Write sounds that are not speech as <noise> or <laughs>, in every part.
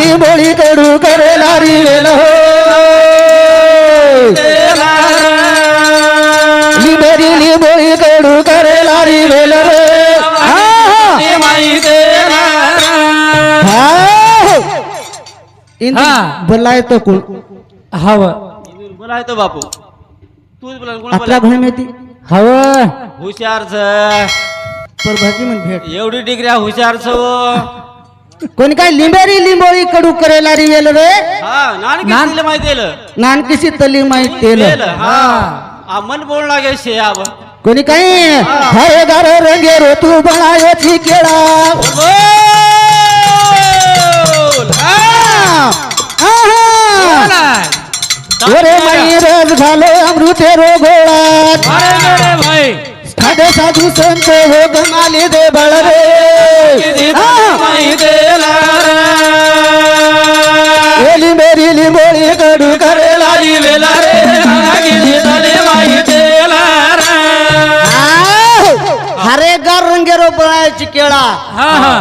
लिबोळी कडू करे लारी वेल हो. लिबोरी लिबोळी कडू करे लारी वेल रे हा, हा. बोलाय तो कोण? हवं. बोलाय तो बापू. तूच बोला अकरा बोला घोडे मिळती हवं. हुशारच पर भाजी म्हण भेट. एवढी डिग्री हुशारच कोणी काय लिंबेरी लिंबोळी कडू करे लारी वेल रे? हा नान- माहिती नानकीशी तली माहीत तेल हा. अमन बोल लागे शे कोणी काही हरे गार रंगे रो तू बनायोची केळा. बोल! हा. आहा. ओरे माई रस झालो अमृते रो गोळात अरे मेरे भाई साधे साधू संत हो गमाले दे बळ रे आहा. एली मेरी लिंबोळी कडू करे लारी वेला रे हरे गार रंगे रो बनायोची केळा. हा हा.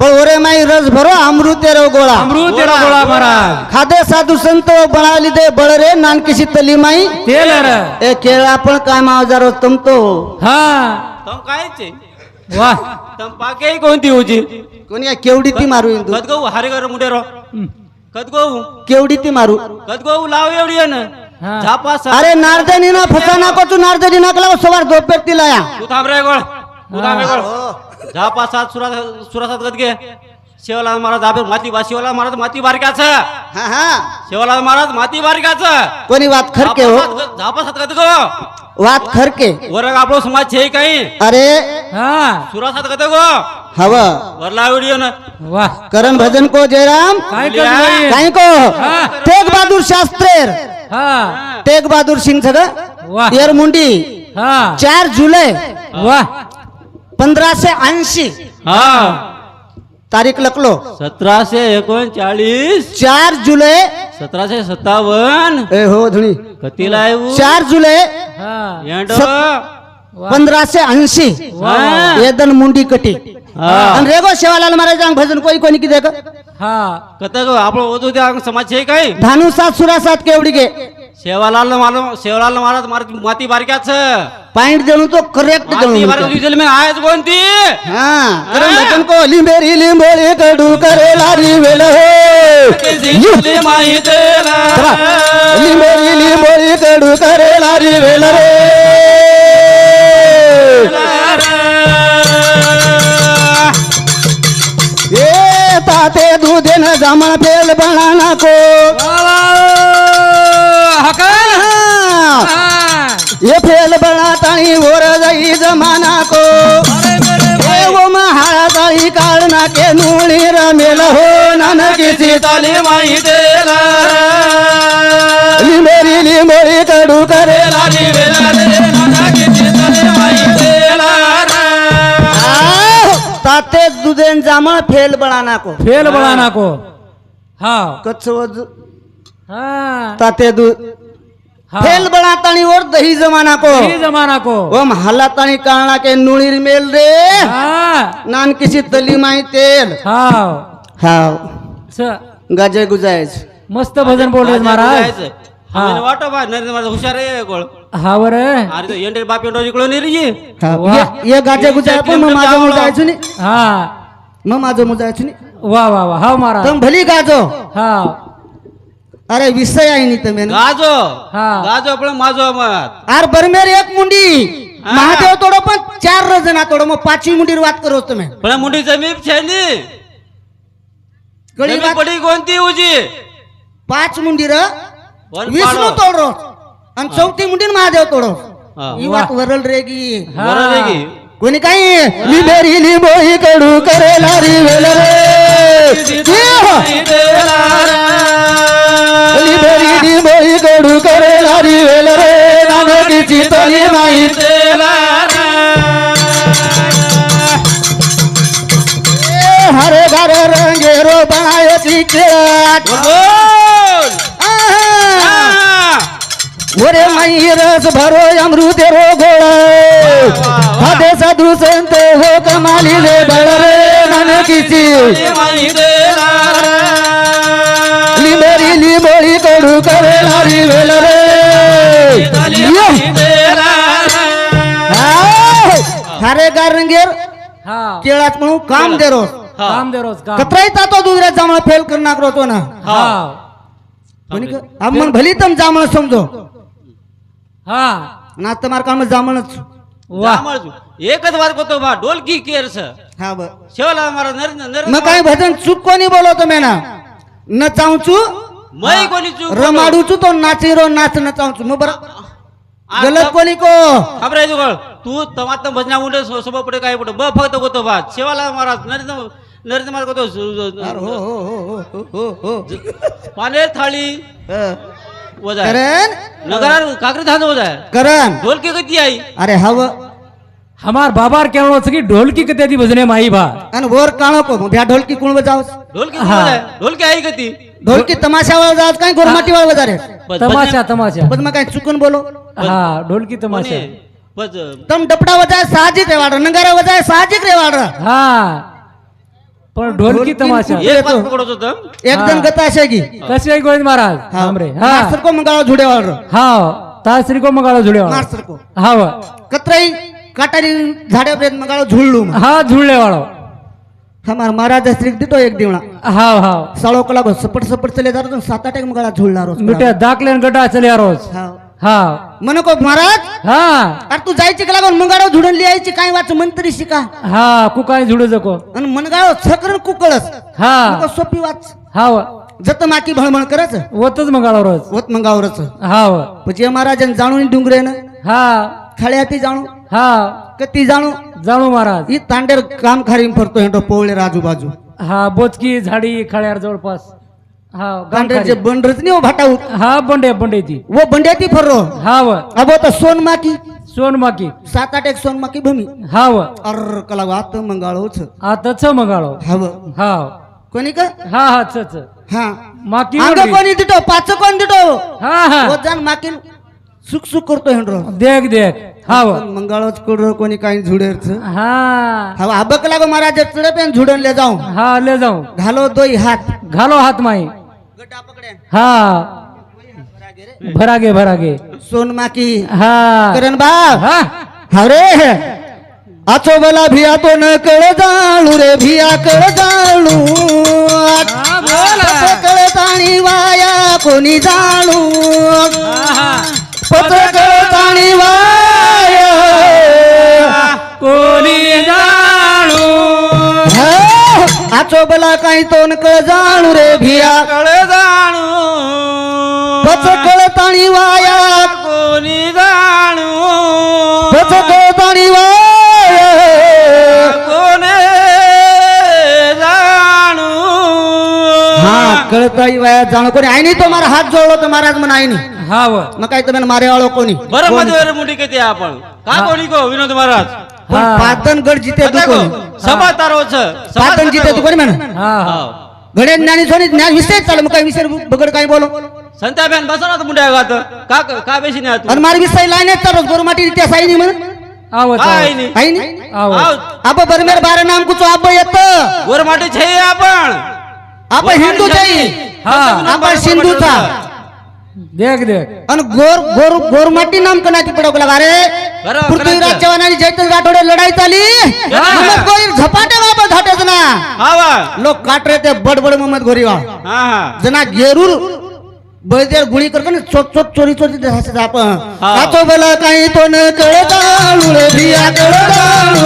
पण ओरे माई रस भरो अमृते रो गोळा. अमृत तेरा गोळा महाराज. खादे साधू संत बनाली दे बळ रे नानकीशी तली माई. तेल रे ए केळा पण काय मावजारो तमतो हा. तम कायचे? वा. तम पाके कोणती होची कोणी केवडी ती मारू इंदू? कदगो हारे कर मुडे रो कदगो केवडी ती मारू? कदगो लाव एवढी ना हा. झापा सा अरे नारदनी ना फसा नको तू नारदनी नाकला सवार दोपेर तिला या तू थांब रे गोळ. तू थांब रे गोळ. झापा सात सुरा सुरासात कदगे शिवलाल महाराज आपे माती बा शिवलाल महाराज माती बारकाच हा हा. शिवलाल महाराज माती बारकाच कोणी वात खरके हो? झापा सात कदगो वात खरके वरग आपलो समाज छे काही. अरे. हा. सुरासात कदगो हव. वरला व्हिडिओ ना वा. करण भजन को जयराम. काय करतो बाई? काय को? हा. तेग बहादूर शास्त्रेर. हा. तेग बहादूर सिंग सगळं? वा. येर मुंडी हा. चार जुलै. वा. पंधराशे ऐंशी. हा. तारीख लकलो सतराशे एकोणचाळीस. चार जुलै. सतराशे सत्तावन्न. ए हो धुणी कतीला आहे ऊ? चार जुलै. हा. येंड. पंधराशे ऐंशी. हा. येदन मुंडी कटी. हा. आणि रेगो शिवालाल महाराज भजन कोणी कोणी किती हा. कत गो आपण ओझू द्या समाज छे काही धानू सात सुरा सात केवडी गे? शेवालाल मालूम शेवालाल महाराज मार- माती बारक्याच. पॉइंट देणू तो करेक्ट देणू डिझेल में आहेच कोणती हा। को लिंबेरी लिंबोळी कडू करे लारी वेल हो। चला. लिंबेरी लिंबोळी कडू करे लारी वेल रे ए ताते दुधेन जामण फेल बना नको हकल। ताणी ओर जाई जमाना को. ए वो महाळा ताळी काळ नाके नुळी रमेल हो नानकी सीताली माही देला. लिंबेरी लिंबोळी कडू करे लाली वेला रे नानकी सीताली माही देला आह, ताते दुधेन जामण फेल बना नको. फेल बळा नको. हा कच्छ वज हा. ताते दु हा. फेल बना ताणी ओर दही जमाना को। ही जमाना को। ओम हल्ला ताणी काळना के नुळी मेल रे हा। नानकीची तली माई तेल। हा हाव स गाजे गुजायच मस्त भजन बोलले महाराज। हा. वाटो बा नरेंद्र महाराज हुशार आहे गोळ हा बर अरे तो एंडे बाप एंडो जिकडो नाही रे वा. ये ये गाजे गुजाय पण मग माझं मुजायचं नाही हा। मग माझं मुजायचं नाही वा वा वा हा महाराज। तम भली गाजो। हा अरे विषय आहे नाही तुम्ही. गाजो. हा. गाजो पण माझो मत. आर बरमेर एक मुंडी. महादेव तोडो पण चार रजना तोडो. मग पाचवी मुंडीर वाद करो तुम्ही. पण मुंडी जमीन छेनी जमीन वाद पडी कोणती उजी? पाच मुंडीर वन विष्णू पाडो. तोडरो आणि चौथी मुंडीर महादेव तोडो. हा. ही वात वरल रेगी. बरं रे की? कोणी काही? लिबेरी लिंबोळी कडू करे लारी वेल रे. ये हो. लिबेरी लिंबोळी कडू करे लारी वेल रे. नानकीची तली ए, हरे घरे रंगे रो माई रस भरो अमृत रो गोळ. हदे साधू संत हो कमाली ले बळ रे. नानकीची. माई लिंबोळी कडू करणारी वेल रे. माई देणार हाय! हारे गारंगेर. हा. केळात म्हणून काम दे रोज. हा. काम दे रोज काम. कतराई तातो दुसऱ्या जांभळ फेल करणार होतो ना हा. म्हणे? आम्हाला भली तम जांभळ समजो. हा. ना तुम्हाला काम जांभळच. तू. एकच वाद करतो बा ढोलकी केरस. हा ब शेवला मारा नरेंद्र नरेंद्र मग काय भजन चूक कोणी बोलवतो मेना? न चावचू मै कोणी चूक रमाडूचू तो नाची रो नाच न चावचू मग बरं. गलत कोणी को. खबर आहे तुकळ तू तमात भजना उंड सोबत पुढे काय पुढे? ब फक्त होतो बा शेवाला महाराज नरेंद्र नरेंद्र महाराज हो हो हो हो हो हो पाने थाळी हं. वजाय करण? नगरार काकरी थांब वजाय करण? ढोलकी कधी आई? अरे हव. हमार बाबार केवळ की ढोलकी कते दी भजने माई भा आणि वर काळो को ढोलकी कुण बजावस ढोलकी. वजाय ढोलकी आई कधी ढोलकी तमाशावर जावस काय गोरमाटी वाळ बजा रे तमाशा तमाशा. पण मग काय चुकून बोलो. हा ढोलकी तमाशा. तम डपडा वजाय साहजिक रे वाड नंगारा वजाय साहजिक रे वाड. हा. पण ढोलकी ढोलकी तमाशा. एक पाच पकडत होतं. एक जण गता असे की. कसे आहे गोविंद महाराज? हमरे हा. मास्तर को मंगाळा झुडे वाड. हा तासरी को मगाळो जुड्या मास्तर को. हा वा. कतराई काटारी झाडे पर्यंत मंगाळा झुळलू हा झुळले वाळो हमार महाराज श्री दितो एक दिवणा हा हा साळो कला गो सपट सपट चले जातो सात आठ एक मंगाळा झुळला रोज. मिठ्या दाखले गटा चले रोज. हा. हा म्हण को महाराज? हा. अरे तू जायची का लागून? मंगाळा झुडून लिहायची काय वाच मंत्री शिका. हा कुकाय झुडू जको. आणि मनगाव छकरण कुकळस. हा. सोपी वाच. हा वा. जत माकी भळमळ करच. होतच मगाळो रोज. होत मंगावरच. हा वा. म्हणजे महाराजन जाणून डुंगरे ना हा. खळ्याती जाणू हा. कती जाणू? जाणू महाराज. ही तांडेर काम खारीम फरतो हेंडो पोवळे राजू बाजू हा बोचकी झाडी खळ्यार जवळपास. हा तांडेर जे गांठारी. बंडरच नाही हो भाटाऊ हा बंडे बंडे ती. वो बंड्याती फररो? हा व. अबो तर सोन माकी. सोन माकी. सात आठ एक सोन माकी भूमी. हा व. अर कला वात मंगाळोच आता छ मगाळो. हव हा कोणी का? हा हा छ हा. माकी अंग वरली. कोणी दिटो? पाच कोण दिटो? हा हा. वो जाण माकी सुख सुख करतो हेंडरो देख देख. हा. मंगाळोच कडरो कोणी काही झुडेरच. हा. हा अबक लागो महाराज चढे पेन झुडनले जाऊ हा ले जाऊ घालो दोई हात. घालो हात माई. हा. भरागे भरागे. सोन माकी. हा. करण बाप हा. अरे आचो बला भिया तो न कळ जाणू रे भिया कळ जाणू. कळ ताणी वाया कोणी जाणू पत्र कळ ताणी वाया हा, आचो बला काही तो न कळ जाणू रे भिया कळ जाणू पत्र कळ ताणी वाया कोणी जाणू पत्र कळ ताणी वाया कोणे जाणू हा कळताई वाया जाणं कोणी आई नाही तो मारा हात जोडलो तर महाराज म्हणा आई नाही हा व मग काय तुम्ही मारे वाळो कोणी आहे हा. पातनगड आता कोणी को सभा तारोच पातन जिते तू कोणी म्हणा. हा हा. घडे ज्ञानी सोनी ज्ञान विषय चालू मग काय विषय बगड काय बोलो? संता बॅन बसवला मुंड्या गात का का बेशी नाही तू आणि मार विषय लाईन येत चालू गोरमाटी इतिहास आई नाही म्हण आवत काय नाही? आई नाही? आवत. आप बरमेर बारा नाम कुचो आप येत. वर माटे छे आपण. आप हिंदू जाई हा. आपण सिंधूचा. देख देख। आणि गोर गोर गोरमाटी नाम कनाती पडवला अरे बरं, पृथ्वीराज करायचं. चव्हाण आणि जयतन राठोडे लढाई चाली. मग कोई झपाटे बाबा धाटेच ना. हा वा. लोक काट रे ते बडबड मोहम्मद गोरीवा हा हा. जना गेरूर बैदेर गुळी करतो ना चोट चोट चोरी चोरी ते हसत आपण हा. काचो बेला काही तो न कळ जाणू रे भिया कळ जाणू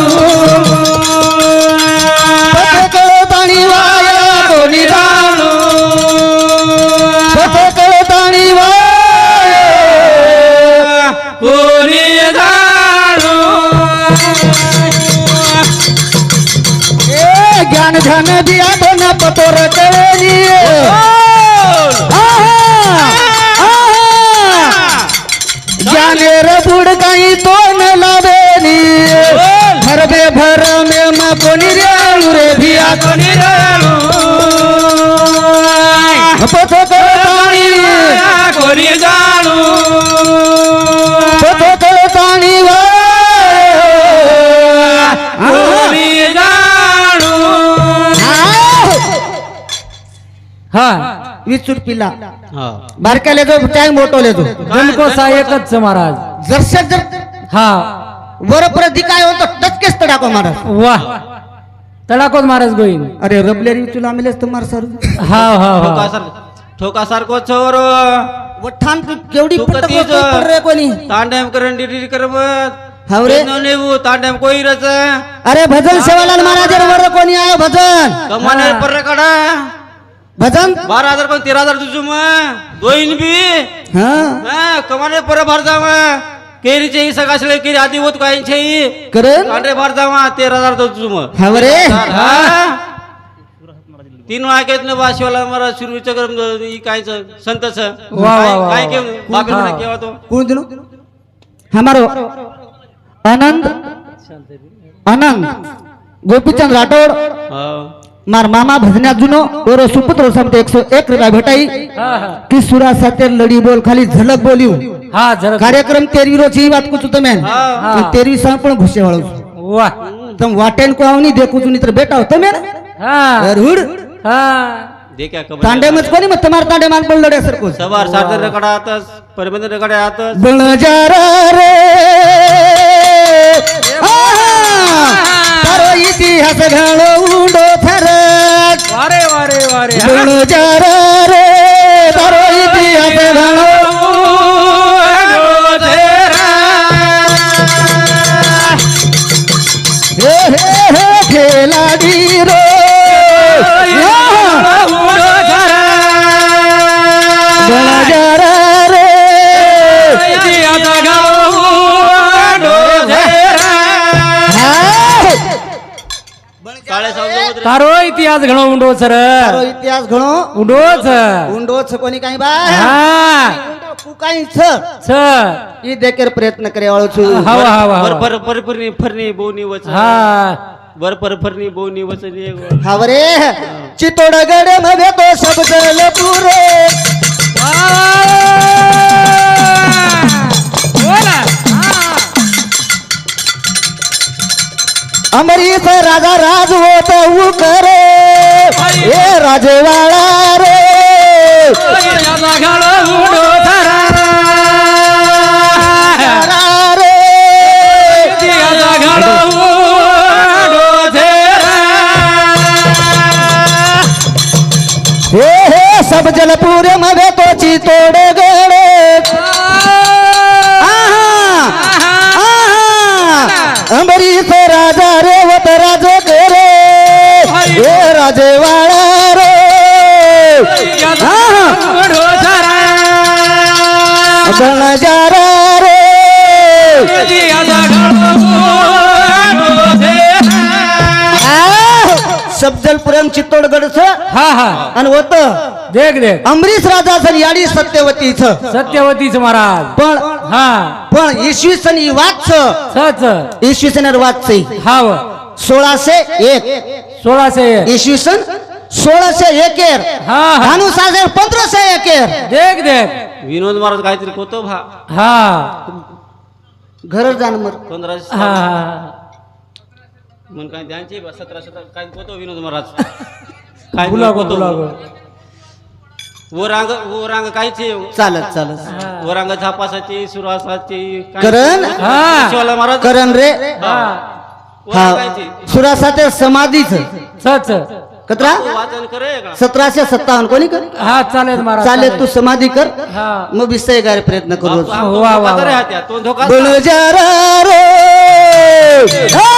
पथ कळ ताणी ज्ञान ध्यान दिया तो न पतोर कळली ज्ञानेर बुड काही तो न लावेली भरबे भर मे म कोणी रेणू रे भिया। कोणी जाणू पथ हा वीस चूट पिला हा बारक्या लेजो चाय मोठो लेजो जनको सा एकच महाराज. जरशे जर हा. वर परत काय होतो? टचकेच तडाको महाराज. वा. तडाकोच महाराज गोईन. अरे रबलेरी तुला मिळेस तुम्हाला सर हा हा हा. ठोकासारखं ठोकासारखं चोर वठान तू केवढी तू पटक कधी ज- रे कोणी? तांड्याम करण डिरी करमत. हाव रे. नेऊ तांड्याम कोई रच अरे भजन सेवालाल महाराज वर कोणी आयो भजन? कमाने पर काढा. भजन? बारा हजार कोण तेरा हजार तुझू मग दोईन बी. हा? हा कमाने पर भर जावा केरीचे ही सकाळचे केरी आधी होत ही करेल तांडे भर जावा तेरा हजार तुझू मग हा हा? तीन वाक्यात न वाशिवाला मला सुरवीचं गरम कायच संतच. वा, वा, वा. काय केव हा. केव्हा तो? कोण हमारो. आनंद? आनंद? गोपीचंद राठोड? हा. मार मामा भजन्या जुनो ओरो सुपुत्र समते एकशे एक रुपया भेटाई. हा हा. की सुरा साते लडी बोल खाली झलक बोलियो. हा जरा कार्यक्रम तेरवी रोज ही बात कुछ तो मैन हा. तेरवी सांग पण घुसे वाळू वा. तम वाटेन को आवनी देखू जुनी तर बेटा होतो मैन हा. अरुड हा. देखा कबर तांडे मत कोणी मत तुम्हार तांडे मान पण लढे सर को सवार सारदर रकडा आतस परमेंद्र रकडे आतस बण जारा रे. तारो इतिहास घालो उडो थरक वारे वारे वारे हा. बण जारा रे तारो इतिहास घणो उंडो सर। तारो इतिहास घणो उंडोच उंडोच कोणी काही बा? हा। उंडो तू काही छ छ ई देखेर प्रयत्न करे वाळो छु। हवा हवा पर पर फरनी फरनी बोनी वच हा। बर पर फरनी बोनी वच हावरे चितोडगडमध्ये तो सब जल अमरीश राजा राज होत उकरे. हे राजवाडा रे. रा बनजारा रे. सबजलपुरम चित्तोडगड हा हा. आणि होत देख देख. अमरीश राजा सर याडी सत्यवतीच. सत्यवतीच महाराज. पण हा. पण इसवी सन ही वाच. सच इसवी सन वाच. हाव सोळाशे एक. सोळाशे एक. इसवी सन सोळाशे एकेर हा हा. धानु सागर पंधराशे एकेर. देख देख. विनोद महाराज काहीतरी कोतो भा. हा. घर जाण मर. पंधराशे हा हा म्हण काय त्यांचे सतराशे तर काय कोतो विनोद महाराज. <laughs> काय बोला गो कोतो बोला गो ओरांग ओरांग कायचे चालत चालत. ओरांग झापासाचे सुरासाचे करण? हा. शिवाला महाराज? करण रे? हा. हा. सुरासाते समाधीच. सच कतरा? वाचन करे का सतराशे सत्तावन्न कोणी कर? हा चालेल महाराज चालेल तू समाधी कर. हा. मग विषय गाय प्रयत्न करू. वा, रे. हा!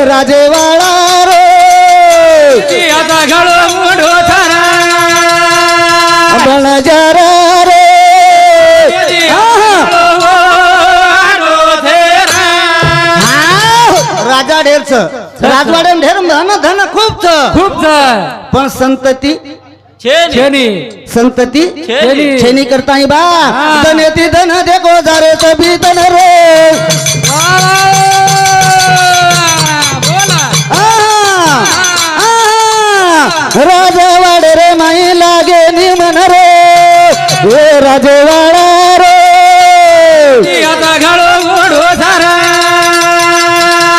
ए राजेवाडा रे. बळजारा रे. आहा! हा! राजा ढेरच. राजवाड्यान ढेर धन धन खूप छ. खूप पण संतती? छेनी. छेनी. संतती? छेनी. छेनी करता बा. हा. धन येते धन देखो जारे सभी धन रे. राजवाड रे माई लागे निमन रे. हे राजवाडा रे. गोडो सारा.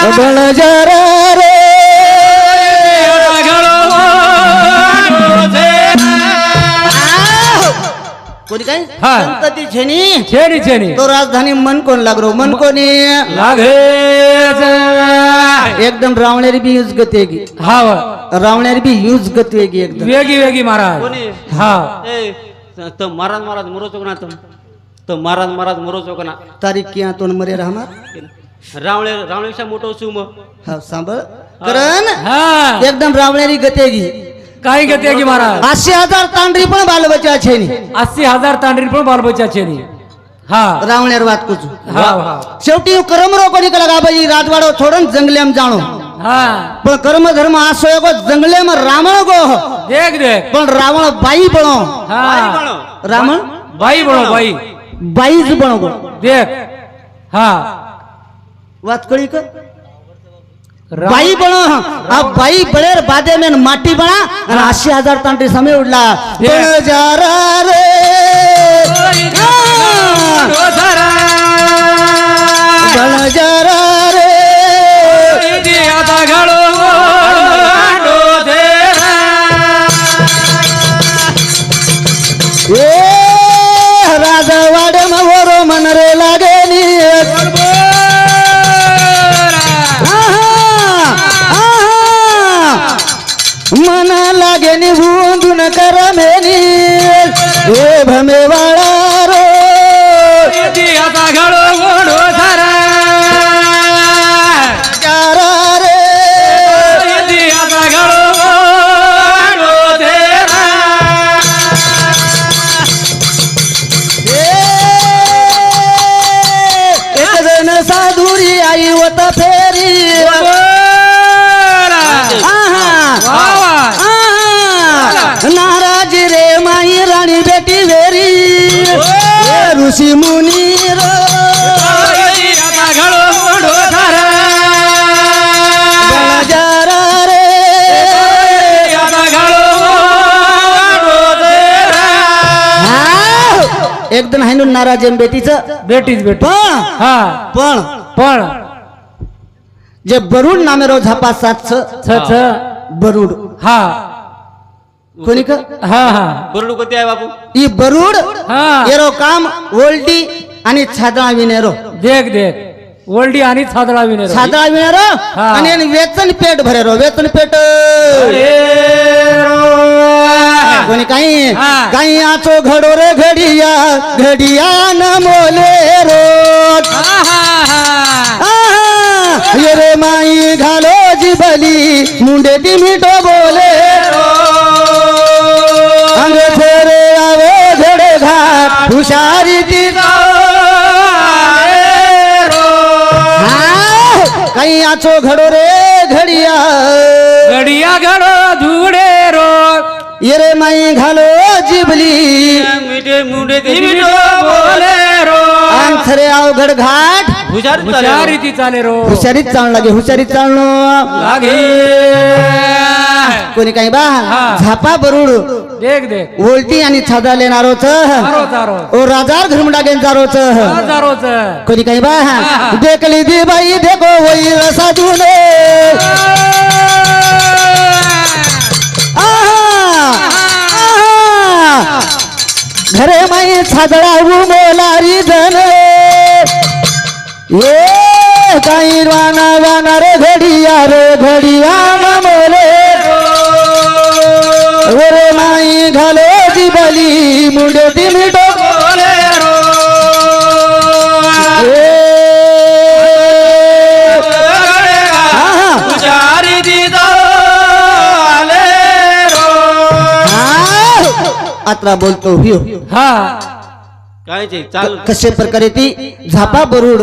बळजरा हा. संतती छेनी? छेनी छेनी. तो राजधानी मन कोण लागलो मन कोणी? लागे एकदम रावणारी बी यूज गती की हा रावणारी बी यूज गती की एकदम. वेगी वेगी महाराज. कोणी? हा. ए तो महाराज महाराज मरो चोकना तुम. तो महाराज महाराज मरो चोकना तारीख किया तोंड मरे राहणार? रावळे रावळेपेक्षा मोठं असू मग. हा सांभाळ. करण. हा. एकदम रावणारी गतेगी काही घेते की महाराज? आठशे हजार तांडरी पण बालबच्चा छेनी. अस्सी हजार तांडरी पण बालबच्चा छेनी. हा. रावण्यार वात कुचू. हा हा. शेवटी कर्मरो कोणी का लगा बाई राजवाडो थोडं जंगलेम जाणो. हा. पण कर्म धर्म असो गो जंगलेम रावण गो. देख देख. पण रावण बाई बनो हा. रावण? बाई बनो बाई. बाईच बनो गो. देख. हा. वात कळी का? रा- बाई बनो आ बाई बळेर बादे में माटी बना आणि आठशे हजार तांडरी समय उडला हे. पण जारा ए सारा. हा. एकदम आहे ना नाराज बेटीचं. बेटीच बेटी. पण हा. पण पण. जे बरुड नामेरो झापा सात छ छ बरुड. हा. कोणी का? हा हा. बरोड कोणती आहे बापू? ई बरुड? हा. एरो काम ओल्डी आणि छादळा विनेरो. देख देख. ओल्डी आणि छादळा विनेर. छादळा विनेरो हा. आणि वेतन पेट भरेरो वेतन पेट. कोणी काही? हा. काही आचो घडो रे घडिया घडिया न मोले रोज आहा, ये रे माई घालो जिबली मुंडे मिठो बोले. हुशारी काही आचो घडो रे घडिया। गडिया घडो धुडे रो। ये रे माई घालो जिबली। मिठे मुंडे बोले रो। अवघड घाट। हुशार चाले रो। हुशारीत चालू लागे हुशारीत चालणं लागे। कोणी काही बा. झापा बरुड. देख देख. ओलटी आणि छादा लेणारोच ओ राजार घरमडागेन जारोच चारोच कोणी काही बा. देखली दी बाई देखो वही साधूने घरे माई छादळा मोलारी जन. ये काही वाना वाना रे घडिया रे घडिया मोले चाले रो. हा. आता बोलतो ह्यो. हा. काय कशा प्रकारे ती झापा बरुड.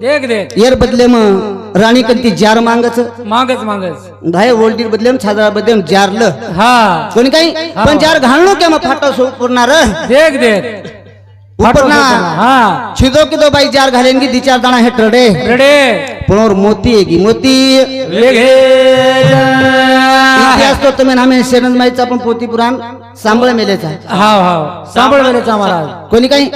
देख देख. येर बदले मग. राणी कंती जार मांगच? मागच मागच. भाई वोल्टीर बदलेम छादरा बदलेम जारलं. हा. कोणी काही? पण जार घालणं के मग फाटा सो पुरणार देख देख. हा. छिदो की तो बाई जार घालेंगी दी चार दाना है टरडे. रेडे पण मोती है मोती. इतिहास तो तुम्ही नामे शेरन माईचा पण पोती पुराण सांभाळ मेलेचा. हा हा. सांभाळ वेळेचा महाराज कोणी काही?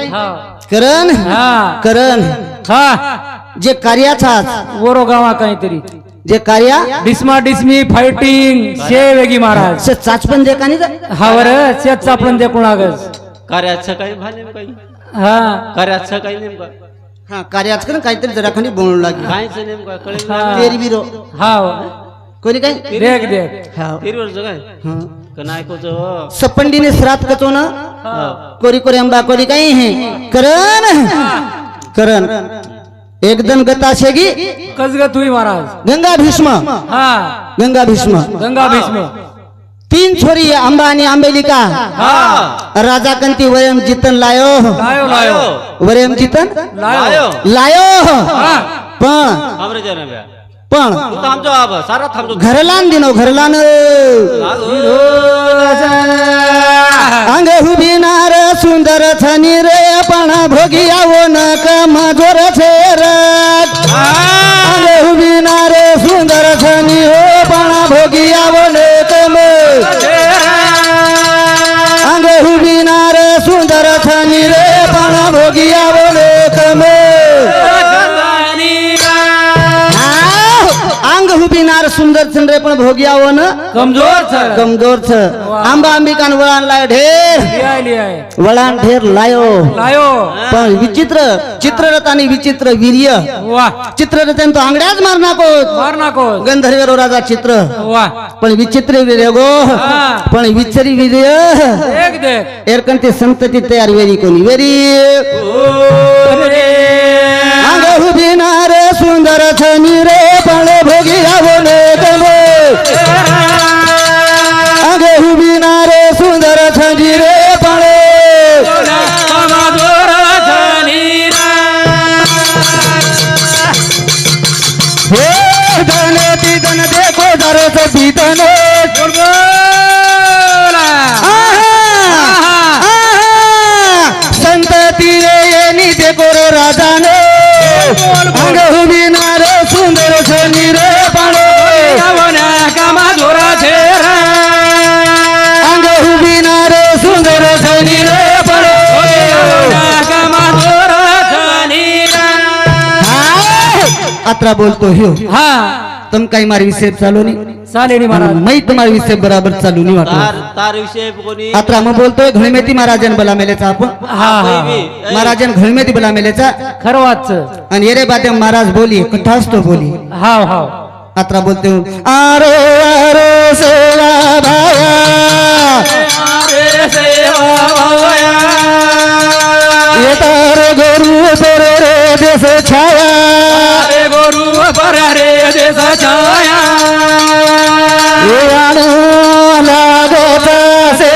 करण? हा. करण. हा. जे कार्याचा वरो गावा काहीतरी. जे कार्या? डिस्मा डिस्मी फायटिंग. शे वेगी महाराज. से चाचपन जे कानी हा वर शेत चापलं देखून लागस कार्याचं काही भाने काही हा. कार्याचं काही नेमकं हा कार्याच करण काहीतरी जरा खाली बोलू लागली. कायचं नेमकं कळेल हा. तेरी बिरो. हा. कोणी काही देख देख. हा. हिरवरचं काय? हा. का सपंडीने श्रात कचो ना? कोरी कोरी अंबा कोरी काही हे. करण. करण. एकदम गता शेगी। कस ग तुई महाराज। गंगा भीष्म। हा। गंगा भीष्म। गंगा भीष्म। तीन छोरी आहे, अंबा आणि आंबेलिका। हा। राजा कंती वयम जितन लायो। लायो लायो। वरम जितन? लायो। लायो। हा। पण पण तू थांबतो आबा सारा थांबतो घरलान दिनो घरलान अंग हुबिनार सुंदर छनी रे पण भोगी आवो न कमजोर छे रग अंग हुबिनार सुंदर छनी हो पण भोगी आवो न कम अंग हुबिनार सुंदर छनी रे पण भोगी आवो न कम सुंदर रे पण भोगी आवो न कमजोर छ. कमजोर छ. आंबा अंबिकान वळण लाय ढेर. वळण ढेर लायो. लायो. पण विचित्र चित्ररथ आणि विचित्र वीर्य. चित्ररथान तो आंगड्याच मार नाको मार नाको गंधर्व राजा चित्र. पण विचित्र वीर्य गो. हा. पण विचरी वीर्य. देख देख. एरकन ते संतती तयार वेरी कोणी वेरी. अंग हुबिनार भोगी राहून अत्रा बोलतो ह्यो. हा. तुम काही मार विषय चालू नाही. चालेल महाराज. मै तुम्हाला विषय बराबर चालू नाही तार वाटलं. तार विषय कोणी मग बोलतोय घळमेती महाराजन बला मेलेचा आपण. हा हा. महाराजन घळमेती बला मेलेचा खरं वाच आणि येरे बादे महाराज बोली कठास्तो बोली. हाव हाव. अत्रा बोलते आरो आरो सेवा भाया येतार गुरु रूप पर रे देश छाया लागो से